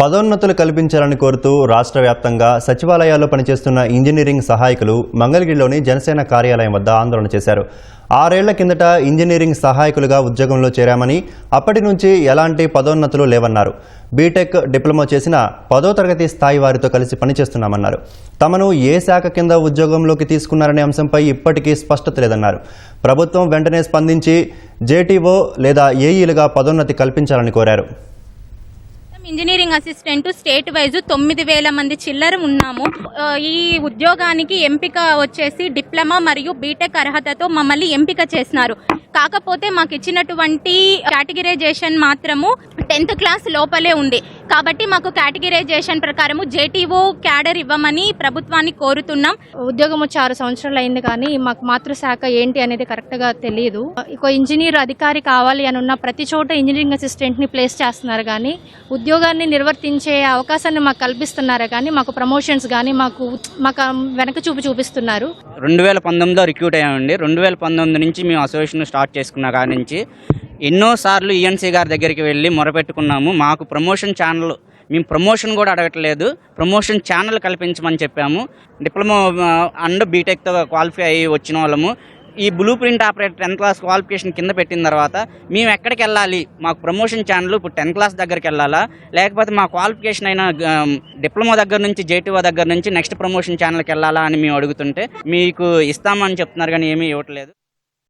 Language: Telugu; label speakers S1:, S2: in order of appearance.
S1: పదోన్నతులు కల్పించాలని కోరుతూ రాష్ట్ర వ్యాప్తంగా సచివాలయాల్లో పనిచేస్తున్న ఇంజనీరింగ్ సహాయకులు మంగళగిరిలోని జనసేన కార్యాలయం వద్ద ఆందోళన చేశారు. ఆరేళ్ళ కిందట ఇంజనీరింగ్ సహాయకులుగా ఉద్యోగంలో చేరామని అప్పటి నుంచి ఎలాంటి పదోన్నతులు లేవన్నారు. బీటెక్ డిప్లొమా చేసిన పదో తరగతి స్థాయి వారితో కలిసి పనిచేస్తున్నామన్నారు. తమను ఏ శాఖ కింద ఉద్యోగంలోకి తీసుకున్నారనే అంశంపై ఇప్పటికీ స్పష్టత లేదన్నారు. ప్రభుత్వం వెంటనే స్పందించి జేటీఓ లేదా ఏఈలుగా పదోన్నతి కల్పించాలని కోరారు.
S2: ఇంజనీరింగ్ అసిస్టెంట్ స్టేట్ వైజ్ తొమ్మిది వేల మంది చిల్లర ఉన్నాము. ఈ ఉద్యోగానికి ఎంపిక వచ్చేసి డిప్లొమా మరియు బీటెక్ అర్హతతో మమ్మల్ని ఎంపిక చేసినారు. కాకపోతే మాకు ఇచ్చినటువంటి కేటగిరైజేషన్ మాత్రము టెన్త్ క్లాస్ లోపలే ఉంది. కాబట్టి మాకు కేటగిరైజేషన్ ప్రకారము జేటీఓ క్యాడర్ ఇవ్వమని ప్రభుత్వాన్ని కోరుతున్నాం.
S3: ఉద్యోగం వచ్చి ఆరు సంవత్సరాలు అయింది కానీ మాకు మాతృశాఖ ఏంటి అనేది కరెక్ట్గా తెలియదు ఒక ఇంజనీర్ అధికారి కావాలి అని ఉన్న ప్రతి చోట ఇంజనీరింగ్ అసిస్టెంట్ని ప్లేస్ చేస్తున్నారు కానీ ఉద్యోగాన్ని నిర్వర్తించే అవకాశాన్ని మాకు కల్పిస్తున్నారు కానీ మాకు ప్రమోషన్స్ కానీ మాకు మాకు వెనక చూపు చూపిస్తున్నారు.
S4: రెండు వేల పంతొమ్మిదిలో రిక్రూట్ అయ్యామండి. రెండు వేల పంతొమ్మిది నుంచి మేము అసోసియేషన్ స్టార్ట్ చేసుకున్న కాడి నుంచి ఎన్నోసార్లు ఈఎన్సీ గారి దగ్గరికి వెళ్ళి మొరపెట్టుకున్నాము. మాకు ప్రమోషన్ ఛానల్ మేము ప్రమోషన్ కూడా అడగట్లేదు. ప్రమోషన్ ఛానల్ కల్పించమని చెప్పాము. డిప్లొమా అండ్ బీటెక్తో క్వాలిఫై అయ్యి వచ్చిన వాళ్ళము. ఈ blueprint operator tenth class qualification కింద పెట్టిన తర్వాత మేము ఎక్కడికి వెళ్ళాలి? మాకు ప్రమోషన్ ఛానల్ ఇప్పుడు టెన్త్ క్లాస్ దగ్గరికి వెళ్ళాలా? లేకపోతే మా క్వాలిఫికేషన్ అయిన డిప్లొమా దగ్గర నుంచి జేటీఓ దగ్గర నుంచి నెక్స్ట్ ప్రమోషన్ ఛానల్కి వెళ్ళాలా అని మేము అడుగుతుంటే మీకు ఇస్తామని చెప్తున్నారు కానీ ఏమీ ఇవ్వట్లేదు.